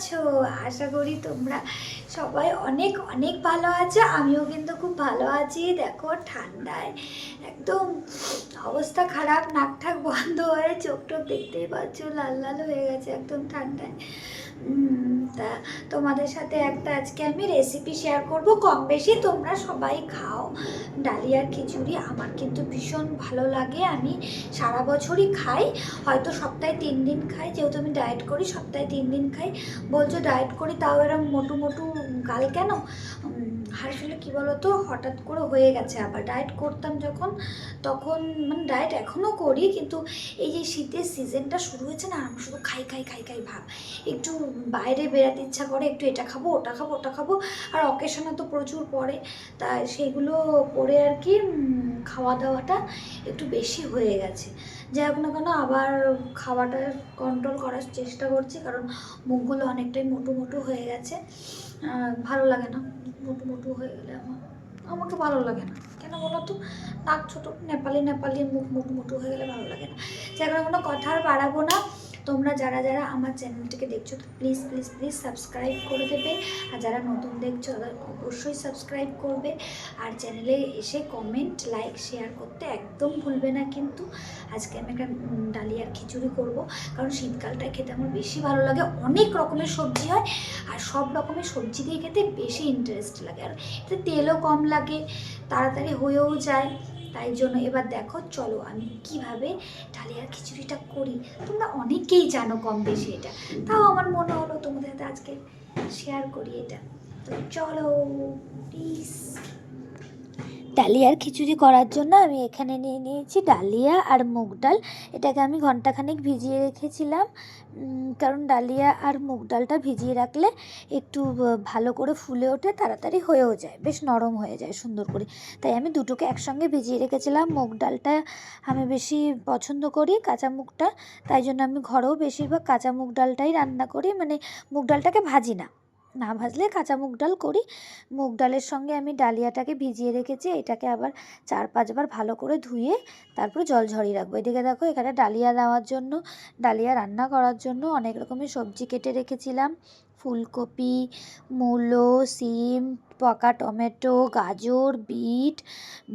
আছো? আশা করি তোমরা সবাই অনেক অনেক ভালো আছো। আমিও কিন্তু খুব ভালো আছি। দেখো, ঠান্ডায় একদম অবস্থা খারাপ নাক ঠাক বন্ধ হয়ে চোখ টোক দেখতেই পাচ্ছ লাল লাল হয়ে গেছে একদম ঠান্ডায়। তা তোমাদের সাথে একটা আজকে আমি রেসিপি শেয়ার করব। কম বেশি তোমরা সবাই খাও। ডালিয়ার খিচুড়ি আমার কিন্তু ভীষণ ভালো লাগে। আমি সারা বছরই খাই। হয়তো সপ্তাহে তিন দিন খাই। যেহেতু আমি ডায়েট করি, সপ্তাহে তিন দিন খাই। বলছো ডায়েট করি, তাও এরকম মোটু মোটু গাল কেন? আসলে কী বলতো? হঠাৎ করে হয়ে গেছে আবার। ডায়েট করতাম যখন, তখন মানে ডায়েট এখনও করি, কিন্তু এই যে শীতের সিজনটা শুরু হয়েছে না আমি শুধু খাই খাই খাই খাই ভাব। একটু বাইরে বেরাতে ইচ্ছা করে, একটু এটা খাব, ওটা খাব ওটা খাব, আর অকেশনে তো প্রচুর পড়ে। তা সেইগুলো পরে আর কি খাওয়া দাওয়াটা একটু বেশি হয়ে গেছে। যাই হোক না কেন, আবার খাওয়াটা কন্ট্রোল করার চেষ্টা করছি, কারণ মুখগুলো অনেকটাই মোটু মোটু হয়ে গেছে। ভালো লাগে না। মোটু মোটু হয়ে গেলে আমার। আমাকে ভালো লাগে না। কেন বলো তো? নাক ছোটো, নেপালি নেপালি, মুখ মোটু মোটু হয়ে গেলে ভালো লাগে না। সেখানে কোনো কথা আর বাড়াবো না। তোমরা যারা যারা আমার চ্যানেলটিকে দেখছ প্লিজ প্লিজ প্লিজ সাবস্ক্রাইব করে দেবে। আর যারা নতুন দেখছ অবশ্যই সাবস্ক্রাইব করবে। আর চ্যানেলে এসে কমেন্ট লাইক শেয়ার করতে একদম ভুলবে না কিন্তু। আজকে আমি একটা ডালিয়ার খিচুড়ি করব। কারণ শীতকালটা খেতে আমার বেশি ভালো লাগে। অনেক রকমের সবজি হয়। আর সব রকমের সবজি দিয়ে খেতে বেশি ইন্টারেস্ট লাগে। আর এতে তেলও কম লাগে, তাড়াতাড়ি হয়েও যায়। তাই জন্য এবার দেখো, চলো আমি কীভাবে ডালিয়ার খিচুড়িটা করি। তোমরা অনেকেই জানো কম বেশি এটা। তাও আমার মনে হলো তোমাদের সাথে আজকে শেয়ার করি এটা। তো চলো প্লিজ ডালিয়ার খিচুড়ি করার জন্য আমি এখানে নিয়ে নিয়েছি ডালিয়া আর মুগ ডাল। এটাকে আমি ঘন্টাখানেক ভিজিয়ে রেখেছিলাম। কারণ ডালিয়া আর মুগ ডালটা ভিজিয়ে রাখলে একটু ভালো করে ফুলে ওঠে, তাড়াতাড়ি হয়েও যায়, বেশ নরম হয়ে যায় সুন্দর করে। তাই আমি দুটোকে একসঙ্গে ভিজিয়ে রেখেছিলাম। মুগ ডালটা আমি বেশি পছন্দ করি কাঁচা মুগটা, তাই জন্য আমি ঘরেও বেশিরভাগ কাঁচা মুগ ডালটাই রান্না করি। মানে মুগ ডালটাকে ভাজি না। না ভাজলে কাঁচা মুগ ডাল করি। মুগ ডালের সঙ্গে আমি ডালিয়াটাকে ভিজিয়ে রেখেছি, এটাকে আবার চার পাঁচবার ভালো করে ধুয়ে তারপর জল ঝরিয়ে রাখব। এদিকে দেখো এখানে ডালিয়া দেওয়ার জন্য, ডালিয়া রান্না করার জন্য অনেক রকমের সবজি কেটে রেখেছিলাম। ফুলকপি, মূলো, সিম পাকা টমেটো, গাজর, বিট,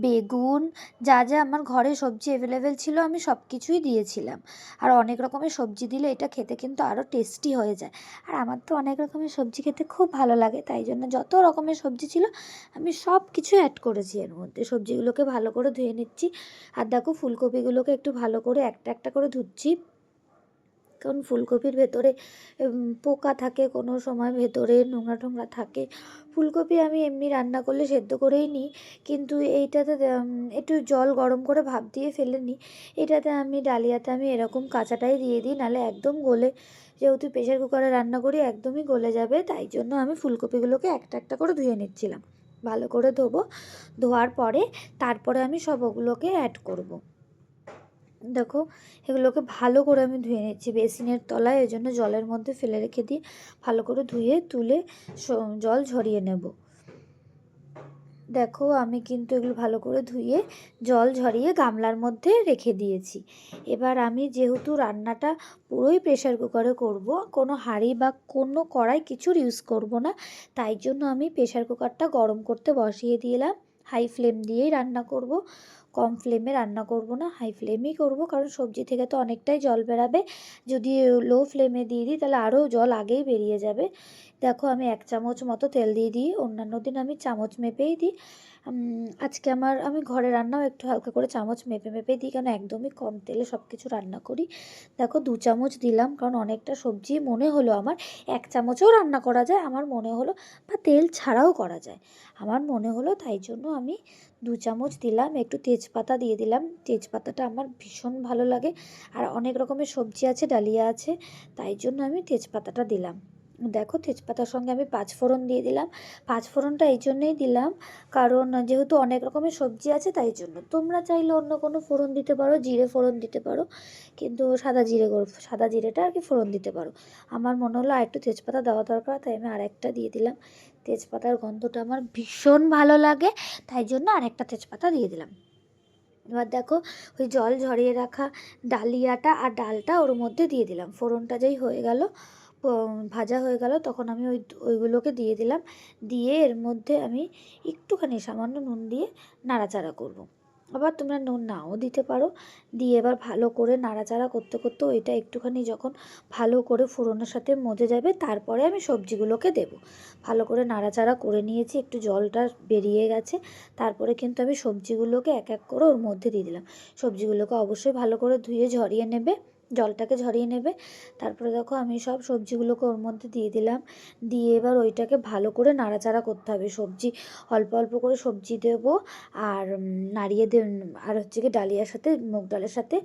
বেগুন, যা যা আমার ঘরে সবজি অ্যাভেলেবেল ছিল আমি সব কিছুই দিয়েছিলাম। আর অনেক রকমের সবজি দিলে এটা খেতে কিন্তু আরও টেস্টি হয়ে যায়। আর আমার তো অনেক রকমের সবজি খেতে খুব ভালো লাগে, তাই জন্য যত রকমের সবজি ছিল আমি সব কিছু অ্যাড করেছি এর মধ্যে। সবজিগুলোকে ভালো করে ধুয়ে নিচ্ছি। আর দেখো ফুলকপিগুলোকে একটু ভালো করে একটা একটা করে ধুচ্ছি। কারণ ফুলকপির ভেতরে পোকা থাকে কোনো সময়, ভেতরে নোংরা টোংরা থাকে। ফুলকপি আমি এমনি রান্না করলে সেদ্ধ করেই নিই, কিন্তু এইটাতে একটু জল গরম করে ভাপ দিয়ে ফেলে নিই। এটাতে আমি, ডালিয়াতে আমি এরকম কাঁচাটাই দিয়ে দিই, নাহলে একদম গলে, যেহেতু প্রেশার কুকারে রান্না করি, একদমই গলে যাবে, তাই জন্য আমি ফুলকপিগুলোকে একটা একটা করে ধুয়ে নিচ্ছিলাম। ভালো করে ধোবো, ধোয়ার পরে, তারপরে আমি সব ওগুলোকে অ্যাড করব। দেখো, এগুলোকে ভালো করে আমি ধুয়ে নিচ্ছি বেসিনের তলায় ওই জন্য জলের মধ্যে ফেলে রেখে দিয়ে ভালো করে ধুয়ে তুলে জল ঝরিয়ে নেব। দেখো, আমি কিন্তু এগুলো ভালো করে ধুয়ে জল ঝরিয়ে গামলার মধ্যে রেখে দিয়েছি। এবার আমি যেহেতু রান্নাটা পুরোই প্রেশার কুকারে করব, কোনো হাঁড়ি বা কোনো কড়াই কিছুর ইউজ করব না, তাই জন্য আমি প্রেশার কুকারটা গরম করতে বসিয়ে দিলাম। হাই ফ্লেম দিয়েই রান্না করব। কম ফ্লেমে রান্না করব না হাই ফ্লেমেই করব। কারণ সবজি থেকে তো অনেকটাই জল বেরাবে। যদি লো ফ্লেমে দিয়ে দিই, তাহলে আরও জল আগেই বেরিয়ে যাবে। দেখো আমি এক চামচ মতো তেল দিয়ে দিই, অন্যান্য দিন আমি চামচ মেপেই দিই। আজকে আমার, আমি ঘরে রান্নাও একটু হালকা করে চামচ মেপে মেপে দিই কারণ একদমই কম তেলে সব কিছু রান্না করি। দেখো দু চামচ দিলাম, কারণ অনেকটা সবজি মনে হলো আমার, এক চামচেও রান্না করা যায়, আমার মনে হলো বা তেল ছাড়াও করা যায়। আমার মনে হলো তাই জন্য আমি দু চামচ দিলাম, একটু তেজপাতা দিয়ে দিলাম, তেজপাতাটা আমার ভীষণ ভালো লাগে, আর অনেক রকমের সবজি আছে, ডালিয়া আছে, তাই জন্য আমি তেজপাতাটা দিলাম। দেখো তেজপাতার সঙ্গে আমি পাঁচ ফোড়ন দিয়ে দিলাম। পাঁচ ফোড়নটা এই জন্যই দিলাম, কারণ যেহেতু অনেক রকমের সবজি আছে তাই জন্য। তোমরা চাইলে অন্য কোনো ফোড়ন দিতে পারো, জিরে ফোড়ন দিতে পারো, কিন্তু সাদা জিরে সাদা জিরেটা আর কি ফোড়ন দিতে পারো। আমার মনে হলো আর একটু তেজপাতা দেওয়া দরকার, তাই আমি আরেকটা দিয়ে দিলাম। তেজপাতার গন্ধটা আমার ভীষণ ভালো লাগে, তাই জন্য আরেকটা তেজপাতা দিয়ে দিলাম। এবার দেখো ওই জল ঝরিয়ে রাখা ডালিয়াটা আর ডালটা ওর মধ্যে দিয়ে দিলাম। ফোড়নটা যেই হয়ে গেল ভাজা হয়ে গেল, তখন আমি ওই ওইগুলোকে দিয়ে দিলাম। দিয়ে এর মধ্যে আমি একটুখানি সামান্য নুন দিয়ে নাড়াচাড়া করব। আবার তোমরা নুন নাও দিতে পারো। দিয়ে এবার ভালো করে নাড়াচাড়া করতে করতে ওইটা একটুখানি যখন ভালো করে ফোড়নের সাথে মজে যাবে, তারপরে আমি সবজিগুলোকে দেব। ভালো করে নাড়াচাড়া করে নিয়েছি, একটু জলটা বেরিয়ে গেছে। তারপরে কিন্তু আমি সবজিগুলোকে এক এক করে ওর মধ্যে দিয়ে দিলাম। সবজিগুলোকে অবশ্যই ভালো করে ধুয়ে ঝরিয়ে নেবে। জলটাকে ঝরিয়ে নেবে। তারপরে দেখো আমি সব সবজিগুলোকে ওর মধ্যে দিয়ে দিলাম। দিয়ে এবার ওইটাকে ভালো করে নাড়াচাড়া করতে হবে। সবজি, অল্প অল্প করে সবজি দেবো আর নাড়িয়ে দে, আর হচ্ছে কি ডালিয়ার সাথে, মুগ ডালের সাথে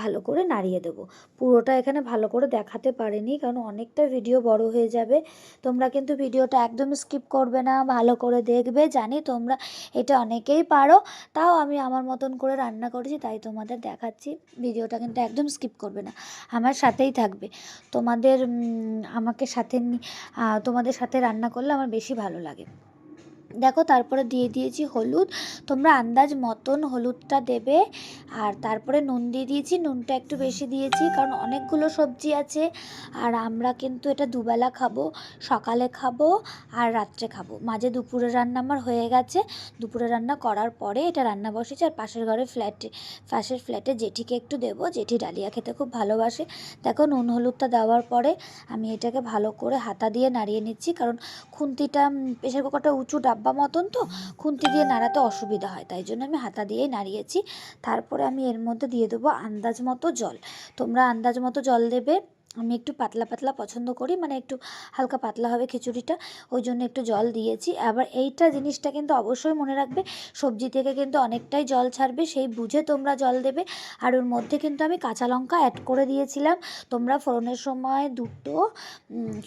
ভালো করে নাড়িয়ে দেবো। পুরোটা এখানে ভালো করে দেখাতে পারিনি কারণ অনেকটা ভিডিও বড় হয়ে যাবে। তোমরা কিন্তু ভিডিওটা একদম স্কিপ করবে না, ভালো করে দেখবে, জানি তোমরা এটা অনেকেই পারো। তাও আমি আমার মতন করে রান্না করেছি, তাই তোমাদের দেখাচ্ছি। ভিডিওটা কিন্তু একদম স্কিপ করবে না। আমার সাথেই থাকবে। তোমাদের আমাকে সাথে নি- তোমাদের সাথে রান্না করলে আমার বেশি ভালো লাগে। দেখো, তারপরে দিয়ে দিয়েছি হলুদ। তোমরা আন্দাজ মতন হলুদটা দেবে। আর তারপরে নুন দিয়ে দিয়েছি। নুনটা একটু বেশি দিয়েছি, কারণ অনেকগুলো সবজি আছে। আর আমরা কিন্তু এটা দুবেলা খাব। সকালে খাব আর রাত্রে খাব। মাঝে দুপুরে রান্না আমার হয়ে গেছে। দুপুরে রান্না করার পরে এটা রান্না বসেছি। আর পাশের ঘরে ফ্ল্যাটে পাশের ফ্ল্যাটে জেঠিকে একটু দেবো। জেঠি ডালিয়া খেতে খুব ভালোবাসে। দেখো, নুন হলুদটা দেওয়ার পরে আমি এটাকে ভালো করে হাতা দিয়ে নাড়িয়ে নিচ্ছি। কারণ খুন্তিটা প্রেশার কুকারটা উঁচু ডাব্বা মতন তো, খুন্তি দিয়ে নাড়াতে অসুবিধা হয়। তাই জন্য আমি হাতা দিয়েই নাড়িয়েছি। তারপরে আমি এর মধ্যে দিয়ে দেবো আন্দাজ মতো জল। তোমরা আন্দাজ মতো জল দেবে। আমি একটু পাতলা পাতলা পছন্দ করি মানে একটু হালকা পাতলা হবে খিচুড়িটা, ওই জন্য একটু জল দিয়েছি। আবার এইটা জিনিসটা কিন্তু অবশ্যই মনে রাখবে, সবজি থেকে কিন্তু অনেকটাই জল ছাড়বে, সেই বুঝে তোমরা জল দেবে। আর ওর মধ্যে কিন্তু আমি কাঁচা লঙ্কা অ্যাড করে দিয়েছিলাম, তোমরা ফোড়নের সময় দুটো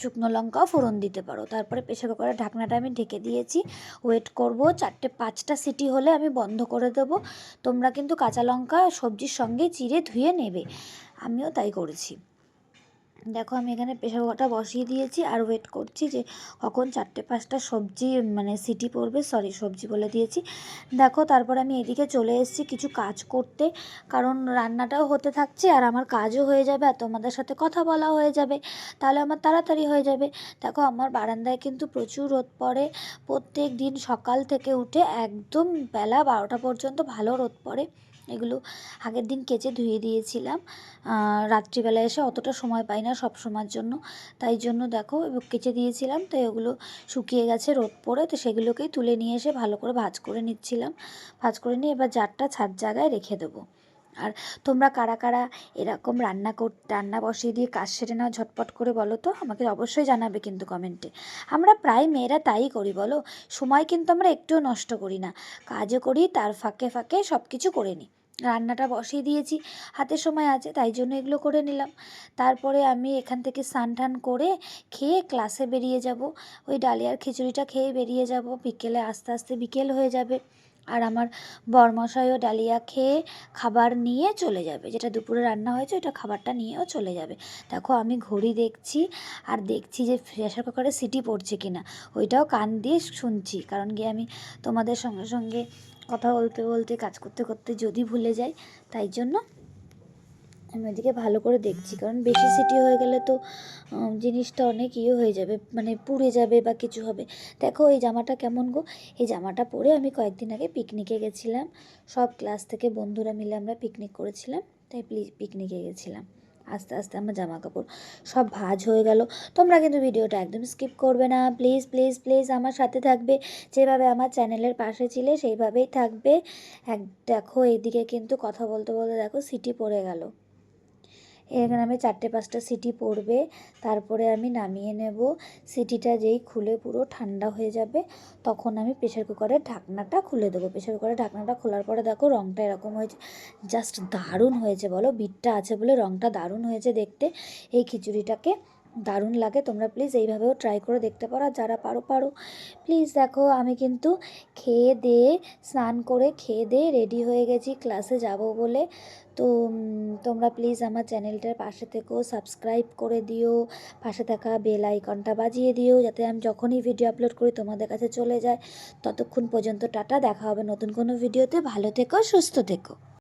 শুকনো লঙ্কাও ফোড়ন দিতে পারো। তারপরে প্রেশার কুকারের ঢাকনাটা আমি ঢেকে দিয়েছি। ওয়েট করব চারটে, পাঁচটা সিটি হলে আমি বন্ধ করে দেবো। তোমরা কিন্তু কাঁচা লঙ্কা সবজির সঙ্গে চিড়ে ধুয়ে নেবে। আমিও তাই করেছি। দেখো, আমি এখানে প্রেশার কুকারটা বসিয়ে দিয়েছি আর ওয়েট করছি যে কখন চারটে পাঁচটা সবজি মানে সিটি পড়বে সরি সবজি বলে দিয়েছি। দেখো, তারপর আমি এদিকে চলে এসেছি কিছু কাজ করতে, কারণ রান্নাটাও হতে থাকছে আর আমার কাজও হয়ে যাবে আর তোমাদের সাথে কথা বলা হয়ে যাবে। তাহলে আমার তাড়াতাড়ি হয়ে যাবে। দেখো, আমার বারান্দায় কিন্তু প্রচুর রোদ পড়ে। প্রত্যেক দিন সকাল থেকে উঠে একদম বেলা বারোটা পর্যন্ত ভালো রোদ পড়ে। এগুলো আগের দিন কেচে ধুয়ে দিয়েছিলাম। রাত্রিবেলা এসে অতটা সময় পাই না সব সময়ের জন্য। তাই জন্য দেখো কেচে দিয়েছিলাম, তো ওগুলো শুকিয়ে গেছে রোদ পড়ে, তো সেগুলোকেই তুলে নিয়ে এসে ভালো করে ভাজ করে নিচ্ছিলাম। ভাজ করে নিয়ে এবার জারটা ছাদ জায়গায় রেখে দেবো। আর তোমরা কারা কারা এরকম রান্না কর, রান্না বসিয়ে দিয়ে কাজ সেরে নাও ঝটপট করে বলো তো, আমাকে অবশ্যই জানাবে কিন্তু কমেন্টে। আমরা প্রায় মেয়েরা তাই করি বলো। সময় কিন্তু আমরা একটুও নষ্ট করি না। কাজও করি, তার ফাঁকে ফাঁকে সব কিছু করে নিই। রান্নাটা বসিয়ে দিয়েছি হাতে সময় আছে তাই জন্য এগুলো করে নিলাম। তারপরে আমি এখান থেকে স্নান টান করে খেয়ে ক্লাসে বেরিয়ে যাব। ওই ডালিয়ার খিচুড়িটা খেয়ে বেরিয়ে যাব। বিকেলে আস্তে আস্তে বিকেল হয়ে যাবে। আর আমার বরমশাইও ডালিয়া খেয়ে খাবার নিয়ে চলে যাবে। যেটা দুপুরে রান্না হয়েছে ওটা খাবারটা নিয়েও চলে যাবে। দেখো আমি ঘড়ি দেখছি আর দেখছি যে প্রেশার কুকারে সিটি পড়ছে কিনা। ওইটাও কান দিয়ে শুনছি। কারণ গিয়ে আমি তোমাদের সঙ্গে সঙ্গে কথা বলতে বলতে, কাজ করতে করতে যদি ভুলে যাই, তাই জন্য আমি ওইদিকে ভালো করে দেখছি। কারণ বেশি সিটি হয়ে গেলে তো জিনিসটা অনেক ইয়ে হয়ে যাবে মানে পুড়ে যাবে বা কিছু হবে। দেখো এই জামাটা কেমন গো? এই জামাটা পরে আমি কয়েকদিন আগে পিকনিকে গেছিলাম। সব ক্লাস থেকে বন্ধুরা মিলে আমরা পিকনিক করেছিলাম, তাই প্লিজ পিকনিকে গেছিলাম। আস্তে আস্তে আমার জামা কাপড় সব ভাজ হয়ে গেল। তোমরা কিন্তু ভিডিওটা একদম স্কিপ করবে না। প্লিজ প্লিজ প্লিজ আমার সাথে থাকবে। যেভাবে আমার চ্যানেলের পাশে ছিলে সেইভাবেই থাকবে। এক, দেখো, এইদিকে কিন্তু কথা বলতে বলতে দেখো সিটি পড়ে গেল। এখানে আমি চারটে পাঁচটা সিটি পড়বে। তারপরে আমি নামিয়ে নেব। সিটিটা যেই খুলে পুরো ঠান্ডা হয়ে যাবে, তখন আমি প্রেশার কুকারের ঢাকনাটা খুলে দেবো। প্রেশার কুকারের ঢাকনাটা খোলার পরে দেখো রঙটা এরকম হয়েছে, জাস্ট দারুণ হয়েছে বলো, বিটটা আছে বলে রঙটা দারুণ হয়েছে দেখতে। এই খিচুড়িটাকে দারুণ লাগে। তোমরা প্লিজ এইভাবেও ট্রাই করে দেখতে পারো। যারা পারো পারো। প্লিজ দেখো, আমি কিন্তু খেয়ে দিয়ে, স্নান করে খেয়ে দিয়ে রেডি হয়ে গেছি। ক্লাসে যাব বলে। তো তোমরা প্লিজ আমার চ্যানেলটার পাশে থেকেও সাবস্ক্রাইব করে দিও। পাশে থাকা বেল আইকনটা বাজিয়ে দিও। যাতে আমি যখনই ভিডিও আপলোড করি, তোমাদের কাছে চলে যায়। ততক্ষণ পর্যন্ত টাটা। দেখা হবে নতুন কোনো ভিডিওতে ভালো থেকো, সুস্থ থেকো।